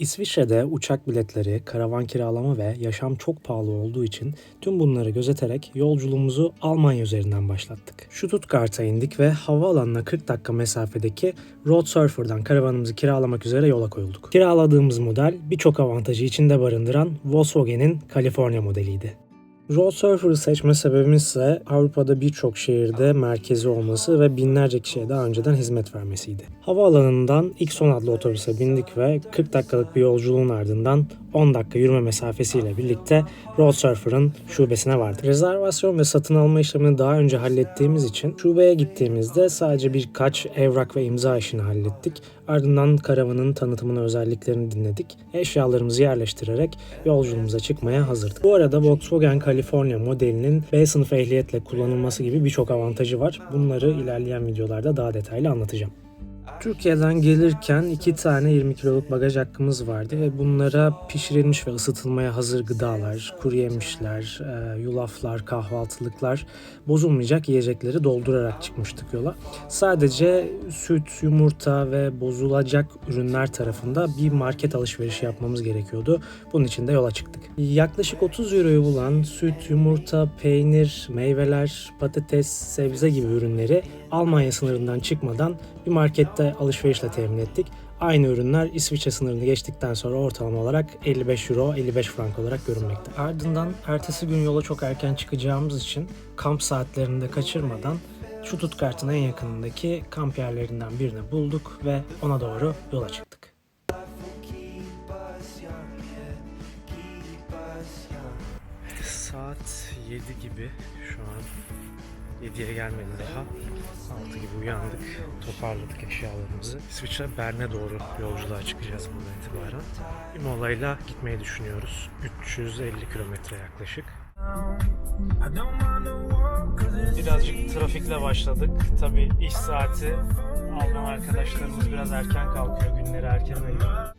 İsviçre'de uçak biletleri, karavan kiralama ve yaşam çok pahalı olduğu için tüm bunları gözeterek yolculuğumuzu Almanya üzerinden başlattık. Stuttgart'a indik ve havaalanına 40 dakika mesafedeki Road Surfer'dan karavanımızı kiralamak üzere yola koyulduk. Kiraladığımız model birçok avantajı içinde barındıran Volkswagen'in California modeliydi. Road Surfer'ı seçme sebebimiz ise Avrupa'da birçok şehirde merkezi olması ve binlerce kişiye daha önceden hizmet vermesiydi. Havaalanından X10 adlı otobüse bindik ve 40 dakikalık bir yolculuğun ardından 10 dakika yürüme mesafesiyle birlikte Road Surfer'ın şubesine vardık. Rezervasyon ve satın alma işlemini daha önce hallettiğimiz için şubeye gittiğimizde sadece birkaç evrak ve imza işini hallettik. Ardından karavanın tanıtımını özelliklerini dinledik. Eşyalarımızı yerleştirerek yolculuğumuza çıkmaya hazırdık. Bu arada Volkswagen California modelinin B sınıf ehliyetle kullanılması gibi birçok avantajı var. Bunları ilerleyen videolarda daha detaylı anlatacağım. Türkiye'den gelirken iki tane 20 kiloluk bagaj hakkımız vardı ve bunlara pişirilmiş ve ısıtılmaya hazır gıdalar, kuru yemişler, e, yulaflar, kahvaltılıklar, bozulmayacak yiyecekleri doldurarak çıkmıştık yola. Sadece süt, yumurta ve bozulacak ürünler tarafında bir market alışverişi yapmamız gerekiyordu. Bunun için de yola çıktık. Yaklaşık 30 euroyu bulan süt, yumurta, peynir, meyveler, patates, sebze gibi ürünleri Almanya sınırından çıkmadan bir markette alışverişle temin ettik. Aynı ürünler İsviçre sınırını geçtikten sonra ortalama olarak 55 euro, 55 frank olarak görünmekte. Ardından ertesi gün yola çok erken çıkacağımız için kamp saatlerini de kaçırmadan Stuttgart'ın en yakınındaki kamp yerlerinden birini bulduk ve ona doğru yola çıktık. Saat 7 gibi şu an 7'ye gelmedi daha. 6 gibi uyandık, toparladık eşyalarımızı. İsviçre Bern'e doğru yolculuğa çıkacağız buradan itibaren. Bir molayla gitmeyi düşünüyoruz. 350 kilometre yaklaşık. Birazcık trafikle başladık. Tabi iş saati Alman arkadaşlarımız biraz erken kalkıyor. Günleri erken ayırıyor.